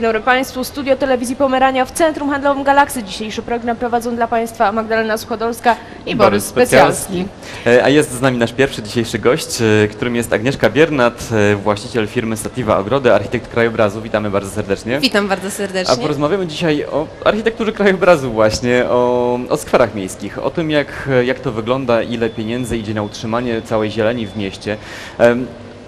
dobry Państwu. Studio Telewizji Pomerania w Centrum Handlowym Galaksy. Dzisiejszy program prowadzą dla Państwa Magdalena Suchodolska i, Borys Specjalski. E, A jest z nami nasz pierwszy dzisiejszy gość, e, którym jest Agnieszka Biernat, e, właściciel firmy Sativa Ogrody, architekt krajobrazu. Witamy bardzo serdecznie. Witam bardzo A serdecznie. porozmawiamy dzisiaj o architekturze krajobrazu właśnie, o, o skwerach miejskich, o tym jak, jak to wygląda, ile pieniędzy idzie na utrzymanie całej zieleni w mieście.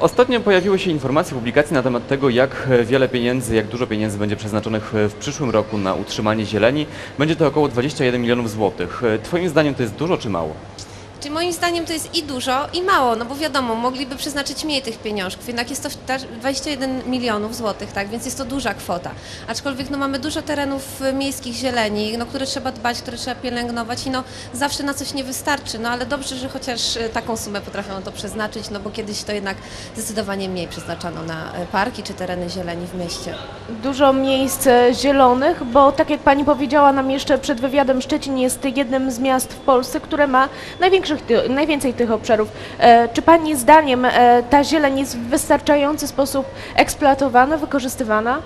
Ostatnio pojawiły się informacje, publikacje na temat tego, jak wiele pieniędzy, jak dużo pieniędzy będzie przeznaczonych w przyszłym roku na utrzymanie zieleni. Będzie to około 21 milionów złotych. E, Twoim zdaniem to jest dużo czy mało? Czyli moim zdaniem to jest i dużo, i mało, no bo wiadomo, mogliby przeznaczyć mniej tych pieniążków, jednak jest to też 21 milionów złotych, tak, więc jest to duża kwota. Aczkolwiek no, mamy dużo terenów y, miejskich zieleni, no, które trzeba dbać, które trzeba pielęgnować i no, zawsze na coś nie wystarczy, no ale dobrze, że chociaż y, taką sumę potrafią to przeznaczyć, no bo kiedyś to jednak zdecydowanie mniej przeznaczano na y, parki czy tereny zieleni w mieście. Dużo miejsc zielonych, bo tak jak Pani powiedziała nam jeszcze przed wywiadem, Szczecin jest jednym z miast w Polsce, które ma największych, najwięcej tych obszarów. E, Czy Pani zdaniem e, ta zieleń jest w wystarczający sposób eksploatowana, wykorzystywana?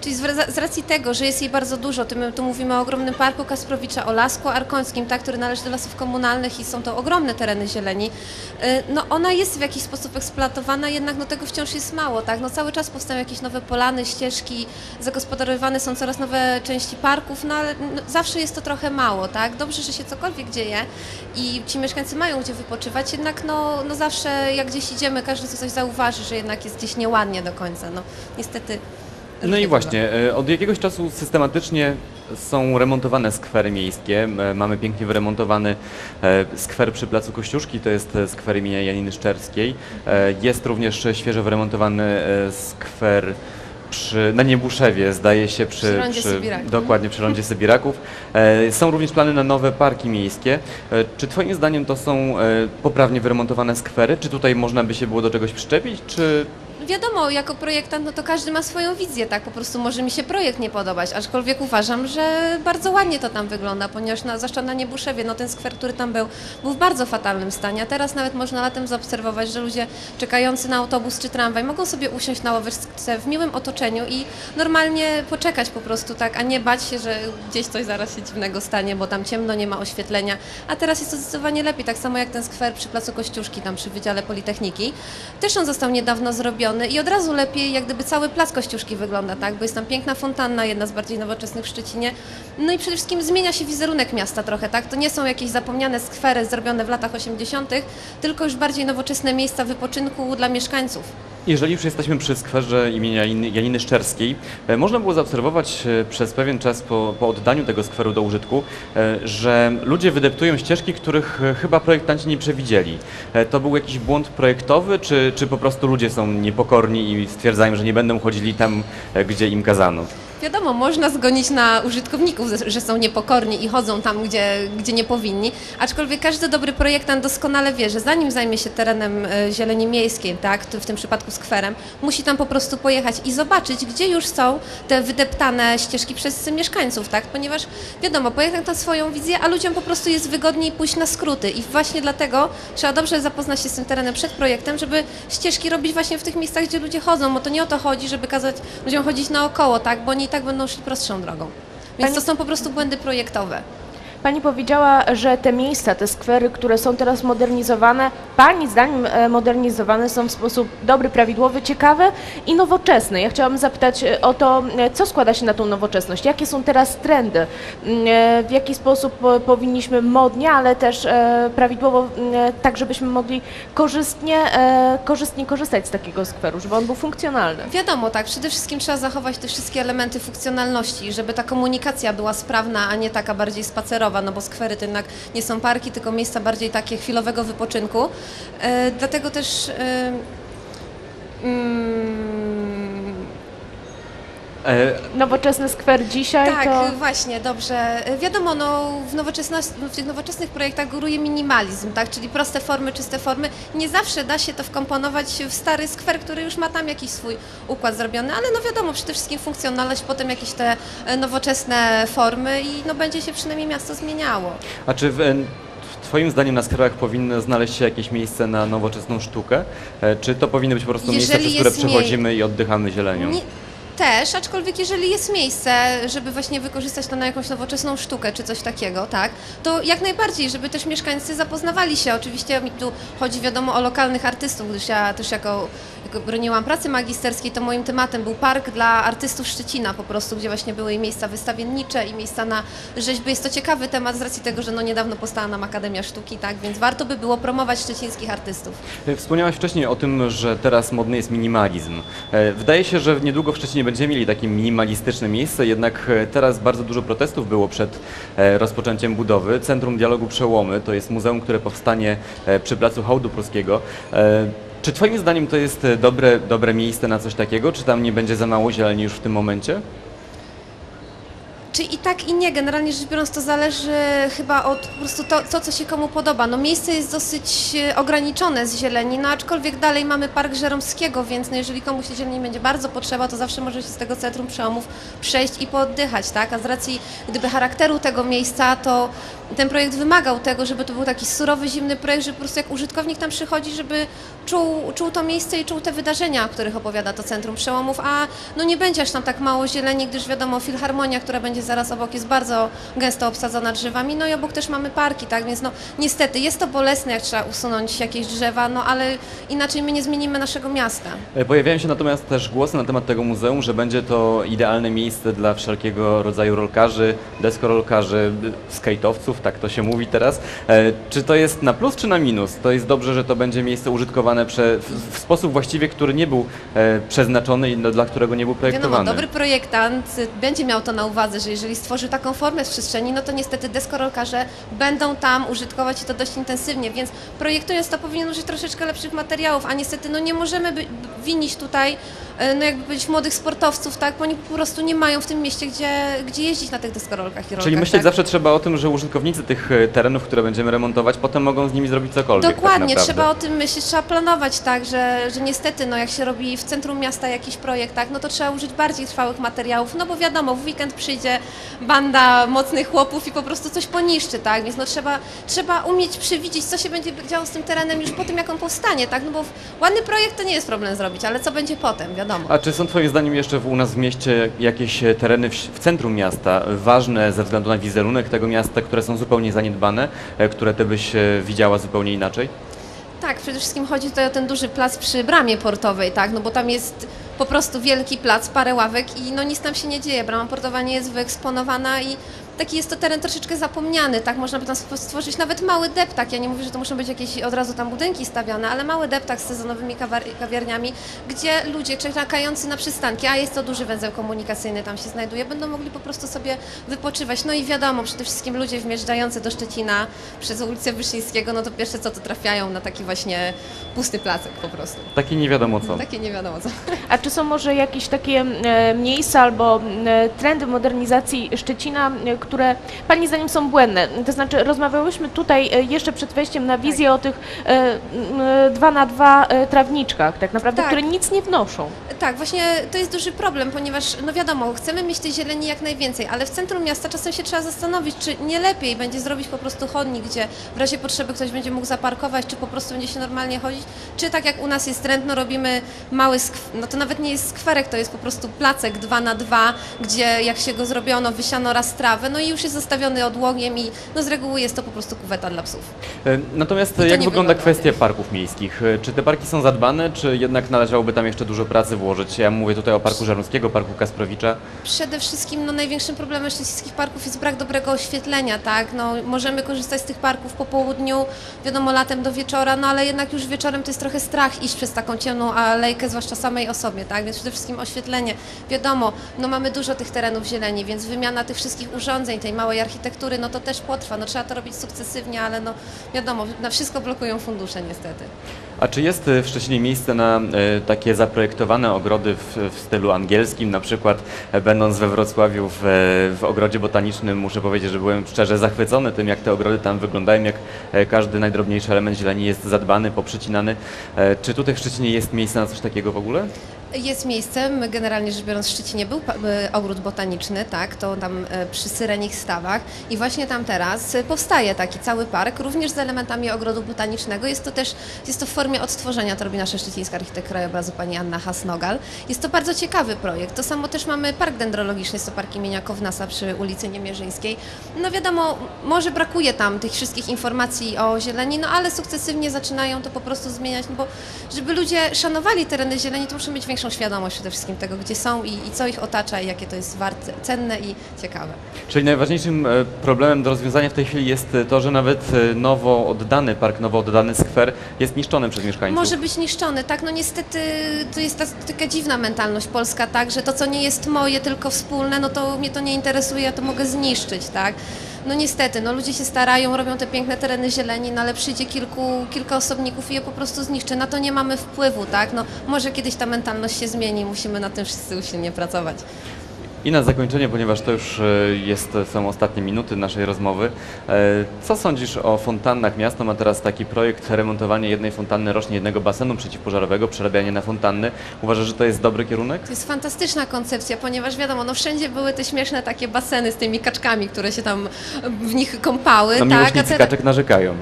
Czyli z, ra- z racji tego, że jest jej bardzo dużo, to my tu mówimy o ogromnym parku Kasprowicza, o Lasku Arkońskim, tak, który należy do lasów komunalnych i są to ogromne tereny zieleni, y, no ona jest w jakiś sposób eksploatowana, jednak no tego wciąż jest mało, tak, no cały czas powstają jakieś nowe polany, ścieżki, zagospodarowywane są coraz nowe części parków, no ale no, zawsze jest to trochę mało, tak, dobrze, że się cokolwiek dzieje i ci mieszkańcy mają gdzie wypoczywać, jednak no, no zawsze jak gdzieś idziemy, każdy coś zauważy, że jednak jest gdzieś nieładnie do końca, no niestety. No i właśnie, e, od jakiegoś czasu systematycznie są remontowane skwery miejskie. Mamy pięknie wyremontowany e, skwer przy Placu Kościuszki, to jest e, skwer imienia Janiny Szczerskiej. Jest również świeżo wyremontowany skwer przy, na Niebuszewie, zdaje się, przy, Przy rondzie dokładnie przy rondzie Sybiraków. E, Są również plany na nowe parki miejskie. E, Czy Twoim zdaniem to są e, poprawnie wyremontowane skwery? Czy tutaj można by się było do czegoś przyczepić, czy Wiadomo, jako projektant, no to każdy ma swoją wizję, tak? Po prostu może mi się projekt nie podobać, aczkolwiek uważam, że bardzo ładnie to tam wygląda, ponieważ na, zwłaszcza na Niebuszewie, no ten skwer, który tam był, był w bardzo fatalnym stanie, a teraz nawet można latem zaobserwować, że ludzie czekający na autobus czy tramwaj mogą sobie usiąść na ławeczce w miłym otoczeniu i normalnie poczekać po prostu, tak? A nie bać się, że gdzieś coś zaraz się dziwnego stanie, bo tam ciemno, nie ma oświetlenia, a teraz jest to zdecydowanie lepiej, tak samo jak ten skwer przy Placu Kościuszki, tam przy Wydziale Politechniki. Też on został niedawno zrobiony i od razu lepiej jak gdyby cały plac Kościuszki wygląda, tak? Bo jest tam piękna fontanna, jedna z bardziej nowoczesnych w Szczecinie. No i przede wszystkim zmienia się wizerunek miasta trochę, tak? To nie są jakieś zapomniane skwery zrobione w latach 80., tylko już bardziej nowoczesne miejsca wypoczynku dla mieszkańców. Jeżeli już jesteśmy przy skwerze imienia Janiny- Szczerskiej, e, można było zaobserwować e, przez pewien czas po, po oddaniu tego skweru do użytku, e, że ludzie wydeptują ścieżki, których chyba projektanci nie przewidzieli. To był jakiś błąd projektowy, czy, czy po prostu ludzie są niepokorni i stwierdzają, że nie będą chodzili tam, gdzie im kazano? Wiadomo, można zgonić na użytkowników, że są niepokorni i chodzą tam, gdzie, gdzie nie powinni, aczkolwiek każdy dobry projektant doskonale wie, że zanim zajmie się terenem e, zieleni miejskiej, tak, w tym przypadku skwerem, musi tam po prostu pojechać i zobaczyć, gdzie już są te wydeptane ścieżki przez mieszkańców, tak, ponieważ wiadomo, projektant ma swoją wizję, a ludziom po prostu jest wygodniej pójść na skróty. I właśnie dlatego trzeba dobrze zapoznać się z tym terenem przed projektem, żeby ścieżki robić właśnie w tych miejscach, gdzie ludzie chodzą, bo to nie o to chodzi, żeby kazać ludziom chodzić naokoło, tak, bo oni i tak będą szli prostszą drogą. Więc Pani- to są po prostu błędy projektowe. Pani powiedziała, że te miejsca, te skwery, które są teraz modernizowane, Pani zdaniem e, modernizowane są w sposób dobry, prawidłowy, ciekawy i nowoczesny. Ja chciałam zapytać e, o to, e, co składa się na tą nowoczesność? Jakie są teraz trendy? Mm, W jaki sposób powinniśmy modnie, ale też prawidłowo, mm, tak żebyśmy mogli korzystnie, korzystnie korzystać z takiego skweru, żeby on był funkcjonalny? Wiadomo, tak, przede wszystkim trzeba zachować te wszystkie elementy funkcjonalności, żeby ta komunikacja była sprawna, a nie taka bardziej spacerowa, no bo skwery to jednak nie są parki, tylko miejsca bardziej takie chwilowego wypoczynku. E, dlatego też... E, mm, Nowoczesny skwer dzisiaj Tak, to... właśnie, dobrze. Wiadomo, no, w, w tych nowoczesnych projektach góruje minimalizm, tak? czyli proste formy, czyste formy. Nie zawsze da się to wkomponować w stary skwer, który już ma tam jakiś swój układ zrobiony, ale no wiadomo, przede wszystkim funkcjonalność, potem jakieś te e, nowoczesne formy i no, będzie się przynajmniej miasto zmieniało. a czy w, Twoim zdaniem na skwerach powinno znaleźć się jakieś miejsce na nowoczesną sztukę? E, Czy to powinny być po prostu miejsca, Jeżeli przez które przechodzimy i oddychamy zielenią? Nie, Też, aczkolwiek jeżeli jest miejsce, żeby właśnie wykorzystać to na jakąś nowoczesną sztukę czy coś takiego, tak, to jak najbardziej, żeby też mieszkańcy zapoznawali się. Oczywiście mi tu chodzi wiadomo o lokalnych artystów, gdyż ja też jako, broniłam pracy magisterskiej, to moim tematem był park dla artystów Szczecina po prostu, gdzie właśnie były i miejsca wystawiennicze i miejsca na rzeźby. Jest to ciekawy temat z racji tego, że no niedawno powstała nam Akademia Sztuki, tak, więc warto by było promować szczecińskich artystów. E, Wspomniałaś wcześniej o tym, że teraz modny jest minimalizm. E, Wydaje się, że niedługo w Szczecinie będziemy mieli takie minimalistyczne miejsce, jednak e, teraz bardzo dużo protestów było przed rozpoczęciem budowy. Centrum Dialogu Przełomy to jest muzeum, które powstanie przy Placu Hołdu Pruskiego. Czy Twoim zdaniem to jest e, dobre, dobre miejsce na coś takiego? Czy tam nie będzie za mało zieleni już w tym momencie? Czy i tak i nie, generalnie rzecz biorąc to zależy chyba od po prostu to, to, co się komu podoba. No miejsce jest dosyć e, ograniczone z zieleni, no aczkolwiek dalej mamy Park Żeromskiego, więc no jeżeli komuś zieleni będzie bardzo potrzeba, to zawsze może się z tego centrum przełomów przejść i pooddychać, tak? A z racji gdyby charakteru tego miejsca, to ten projekt wymagał tego, żeby to był taki surowy, zimny projekt, że po prostu jak użytkownik tam przychodzi, żeby czuł, czuł to miejsce i czuł te wydarzenia, o których opowiada to Centrum Przełomów, a no nie będzie aż tam tak mało zieleni, gdyż wiadomo, Filharmonia, która będzie zaraz obok, jest bardzo gęsto obsadzona drzewami, no i obok też mamy parki, tak, więc no niestety jest to bolesne, jak trzeba usunąć jakieś drzewa, no ale inaczej my nie zmienimy naszego miasta. E, Pojawiają się natomiast też głosy na temat tego muzeum, że będzie to idealne miejsce dla wszelkiego rodzaju rolkarzy, deskorolkarzy, y, skate'owców, tak to się mówi teraz. E, Czy to jest na plus czy na minus? To jest dobrze, że to będzie miejsce użytkowane prze, w, w sposób właściwie, który nie był e, przeznaczony i dla którego nie był Wiadomo, projektowany. dobry projektant będzie miał to na uwadze, że jeżeli stworzy taką formę w przestrzeni, no to niestety deskorolkarze będą tam użytkować i to dość intensywnie, więc projektując to powinien użyć troszeczkę lepszych materiałów, a niestety no nie możemy winić tutaj, no jakby powiedzieć, młodych sportowców, tak, bo oni po prostu nie mają w tym mieście, gdzie, gdzie jeździć na tych deskorolkach i rolkach. Czyli myśleć tak? zawsze trzeba o tym, że użytkownicy tych e, terenów, które będziemy remontować, potem mogą z nimi zrobić cokolwiek. Dokładnie, tak trzeba o tym myśleć, trzeba planować tak, że, że niestety, no jak się robi w centrum miasta jakiś projekt, tak, no to trzeba użyć bardziej trwałych materiałów, no bo wiadomo, w weekend przyjdzie banda mocnych chłopów i po prostu coś poniszczy, tak, więc no trzeba, trzeba umieć przewidzieć, co się będzie działo z tym terenem już po tym, jak on powstanie, tak, no bo ładny projekt to nie jest problem zrobić, ale co będzie potem, wiadomo. A czy są Twoim zdaniem jeszcze w, u nas w mieście jakieś e, tereny w, w centrum miasta ważne ze względu na wizerunek tego miasta, które są zupełnie zaniedbane, e, które Ty byś e, widziała zupełnie inaczej? Tak, przede wszystkim chodzi tutaj o ten duży plac przy bramie portowej, tak, no bo tam jest po prostu wielki plac, parę ławek i no nic tam się nie dzieje. Brama portowa nie jest wyeksponowana i taki jest to teren troszeczkę zapomniany, tak, można by tam stworzyć nawet mały deptak, ja nie mówię, że to muszą być jakieś od razu tam budynki stawiane, ale mały deptak z sezonowymi kawiarniami, gdzie ludzie czekający na przystanki, a jest to duży węzeł komunikacyjny tam się znajduje, będą mogli po prostu sobie wypoczywać. No i wiadomo, przede wszystkim ludzie wjeżdżający do Szczecina przez ulicę Wyszyńskiego, no to pierwsze co to trafiają na taki właśnie pusty placek po prostu. Takie nie wiadomo co. Takie nie wiadomo co. A czy są może jakieś takie e, miejsca albo e, trendy modernizacji Szczecina, e, które Pani zdaniem są błędne? To znaczy rozmawiałyśmy tutaj e, jeszcze przed wejściem na wizję o tych e, e, dwa na dwa trawniczkach, tak naprawdę, Tak. które nic nie wnoszą. Tak, właśnie to jest duży problem, ponieważ no wiadomo, chcemy mieć tej zieleni jak najwięcej, ale w centrum miasta czasem się trzeba zastanowić, czy nie lepiej będzie zrobić po prostu chodnik, gdzie w razie potrzeby ktoś będzie mógł zaparkować, czy po prostu będzie się normalnie chodzić, czy tak jak u nas jest trend, no robimy mały, skw- no to nawet nie jest skwerek, to jest po prostu placek 2 na 2 gdzie jak się go zrobiono, wysiano raz trawę, no i już jest zostawiony odłogiem i no z reguły jest to po prostu kuweta dla psów. E, Natomiast to jak wygląda kwestia parków miejskich? E, Czy te parki są zadbane, czy jednak należałoby tam jeszcze dużo pracy włożyć? Ja mówię tutaj o Parku Żarnowskiego, Parku Kasprowicza. Przede wszystkim no, największym problemem szczecińskich parków jest brak dobrego oświetlenia, tak? No, możemy korzystać z tych parków po południu, wiadomo latem do wieczora, no ale jednak już wieczorem to jest trochę strach iść przez taką ciemną alejkę, zwłaszcza samej osobie, tak? Więc przede wszystkim oświetlenie. Wiadomo, no mamy dużo tych terenów zieleni, więc wymiana tych wszystkich urządzeń, tej małej architektury, no to też potrwa. No trzeba to robić sukcesywnie, ale no wiadomo, na wszystko blokują fundusze niestety. A czy jest e, w Szczecinie miejsce na e, takie zaprojektowane ogrody w, w stylu angielskim? Na przykład e, będąc we Wrocławiu w, w ogrodzie botanicznym muszę powiedzieć, że byłem szczerze zachwycony tym, jak te ogrody tam wyglądają, jak każdy najdrobniejszy element zieleni jest zadbany, poprzycinany. E, Czy tutaj w Szczecinie jest miejsce na coś takiego w ogóle? Jest miejsce, my generalnie rzecz biorąc w Szczecinie był e, ogród botaniczny, tak, to tam e, przy Syrenich Stawach i właśnie tam teraz powstaje taki cały park, również z elementami ogrodu botanicznego. Jest to też, jest to w formie odtworzenia, to robi nasza szczecińska architekt krajobrazu pani Anna Hasnogal. Jest to bardzo ciekawy projekt. To samo też mamy park dendrologiczny, jest to park imienia Kownasa przy ulicy Niemierzyńskiej. No wiadomo, może brakuje tam tych wszystkich informacji o zieleni, no ale sukcesywnie zaczynają to po prostu zmieniać, no bo żeby ludzie szanowali tereny zieleni, to muszą mieć większą świadomość przede wszystkim tego, gdzie są i, i co ich otacza i jakie to jest warte, cenne i ciekawe. Czyli najważniejszym e, problemem do rozwiązania w tej chwili jest e, to, że nawet e, nowo oddany park, nowo oddany skwer jest niszczony przez mieszkańców. Może być niszczony, tak? No niestety to jest ta, taka dziwna mentalność polska, tak? Że to, co nie jest moje, tylko wspólne, no to mnie to nie interesuje, ja to mogę zniszczyć, tak? No niestety, no ludzie się starają, robią te piękne tereny zieleni, no ale przyjdzie kilku, kilka osobników i je po prostu zniszczy. Na to nie mamy wpływu, tak? No może kiedyś ta mentalność się zmieni, musimy nad tym wszyscy usilnie pracować. I na zakończenie, ponieważ to już e, jest, są ostatnie minuty naszej rozmowy, e, co sądzisz o fontannach? Miasto ma teraz taki projekt remontowania jednej fontanny rocznie, jednego basenu przeciwpożarowego, przerabianie na fontanny. Uważasz, że to jest dobry kierunek? To jest fantastyczna koncepcja, ponieważ wiadomo, no wszędzie były te śmieszne takie baseny z tymi kaczkami, które się tam w nich kąpały, No tak? miłośnicy te- kaczek narzekają.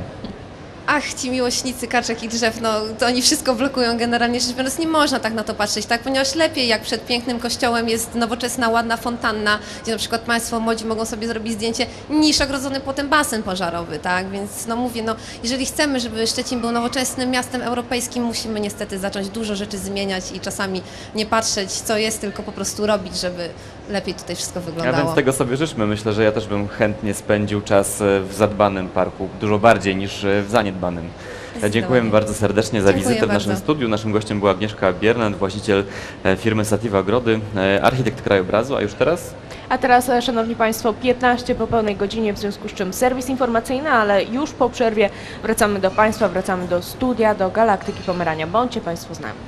Ach, ci miłośnicy kaczek i drzew, no to oni wszystko blokują generalnie rzecz biorąc. Nie można tak na to patrzeć, tak? Ponieważ lepiej jak przed pięknym kościołem jest nowoczesna, ładna fontanna, gdzie na przykład Państwo młodzi mogą sobie zrobić zdjęcie, niż ogrodzony potem basen pożarowy, tak? Więc no mówię, no jeżeli chcemy, żeby Szczecin był nowoczesnym miastem europejskim, musimy niestety zacząć dużo rzeczy zmieniać i czasami nie patrzeć, co jest, tylko po prostu robić, żeby lepiej tutaj wszystko A wyglądało. więc tego sobie życzmy. Myślę, że ja też bym chętnie spędził czas e, w zadbanym parku, dużo bardziej niż e, w zaniedbanym. E, Dziękujemy bardzo serdecznie za Dziękuję wizytę w naszym bardzo. studiu. Naszym gościem była Agnieszka Biernat, właściciel e, firmy Sativa Ogrody, e, architekt krajobrazu, a już teraz A teraz, Szanowni Państwo, 15 po pełnej godzinie, w związku z czym serwis informacyjny, ale już po przerwie wracamy do Państwa, wracamy do studia, do Galaktyki Pomerania. Bądźcie Państwo z nami.